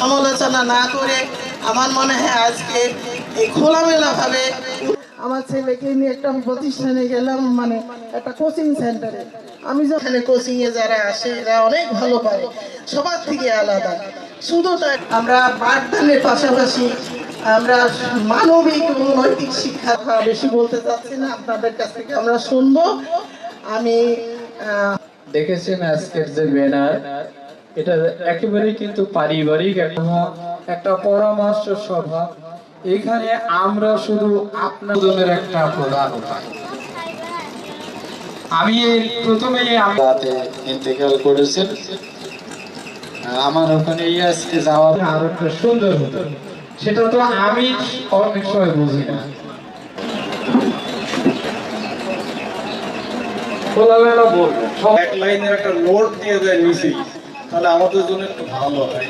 সমালোচনা না করে আমার মনে হয় আজকে এই খোলামেলা ভাবে আমার ছেলেকে নিয়ে একটা প্রতিষ্ঠানে গেলাম মানে একটা কোচিং সেন্টারে আমি যেখানে কোচিং এ যারা আসে এরা অনেক ভালো পারে। সবার থেকে আলাদা। শুধু তাই আমরা পাঠদানের পাশাপাশি আমরা মানবিক এবং নৈতিক শিক্ষা বেশি বলতে চাচ্ছি না। আপনাদের কাছ থেকে আমরা শুনব। আমি দেখেছেন আজকের যে ব্যানার এটা একেবারেই কিন্তু পারিবারিক একটা- পরামর্শ সভা। এখানে আমরা শুধু আপনাদের একটা প্রধান আমি রাতে ইন্তেকাল করেছেন। আমার ওখানে আজকে আরও সুন্দর হতো। সেটা তো আমি অনেক সময় বুঝি না। এক একটা নোট দিয়ে দেয় মিছিল তাহলে আমাদের জন্য একটু ভালো হয়।